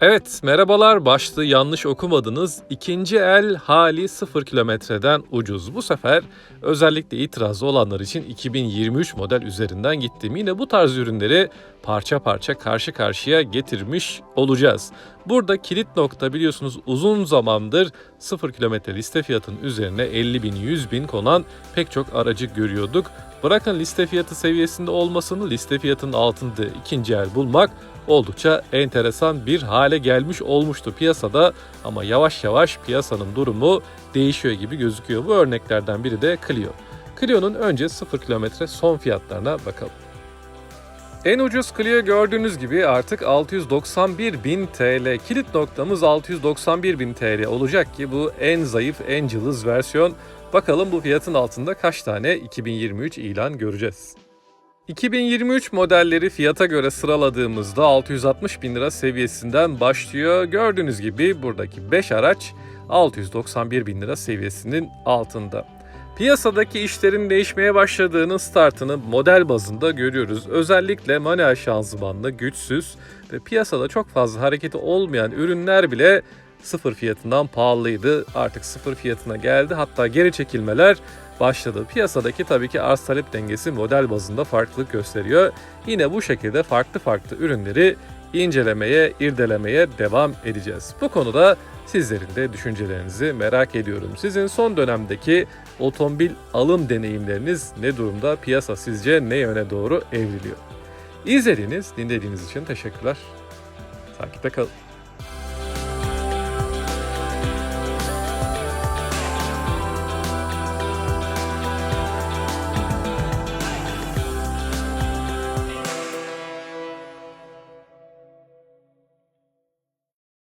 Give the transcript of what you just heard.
Evet, merhabalar. Başlığı yanlış okumadınız. İkinci el hali 0 kilometreden ucuz. Bu sefer özellikle itirazı olanlar için 2023 model üzerinden gittim. Yine bu tarz ürünleri parça parça karşı karşıya getirmiş olacağız. Burada kilit nokta biliyorsunuz uzun zamandır 0 kilometre liste fiyatının üzerine 50 bin 100 bin konan pek çok aracı görüyorduk. Bırakın liste fiyatı seviyesinde olmasını liste fiyatının altında ikinci el bulmak oldukça enteresan bir hale gelmiş olmuştu piyasada ama yavaş yavaş piyasanın durumu değişiyor gibi gözüküyor. Bu örneklerden biri de Clio. Clio'nun önce 0 kilometre son fiyatlarına bakalım. En ucuz Clio gördüğünüz gibi artık 691 bin TL. Kilit noktamız 691 bin TL olacak ki bu en zayıf, en cılız versiyon. Bakalım bu fiyatın altında kaç tane 2023 ilan göreceğiz. 2023 modelleri fiyata göre sıraladığımızda 660 bin lira seviyesinden başlıyor. Gördüğünüz gibi buradaki 5 araç 691 bin lira seviyesinin altında. Piyasadaki işlerin değişmeye başladığının startını model bazında görüyoruz. Özellikle manuel şanzımanlı, güçsüz ve piyasada çok fazla hareketi olmayan ürünler bile sıfır fiyatından pahalıydı. Artık sıfır fiyatına geldi. Hatta geri çekilmeler başladı. Piyasadaki tabii ki arz talep dengesi model bazında farklılık gösteriyor. Yine bu şekilde farklı farklı ürünleri incelemeye, irdelemeye devam edeceğiz. Bu konuda sizlerin de düşüncelerinizi merak ediyorum. Sizin son dönemdeki otomobil alım deneyimleriniz ne durumda? Piyasa sizce ne yöne doğru evriliyor? İzlediğiniz, dinlediğiniz için teşekkürler. Takipte kalın.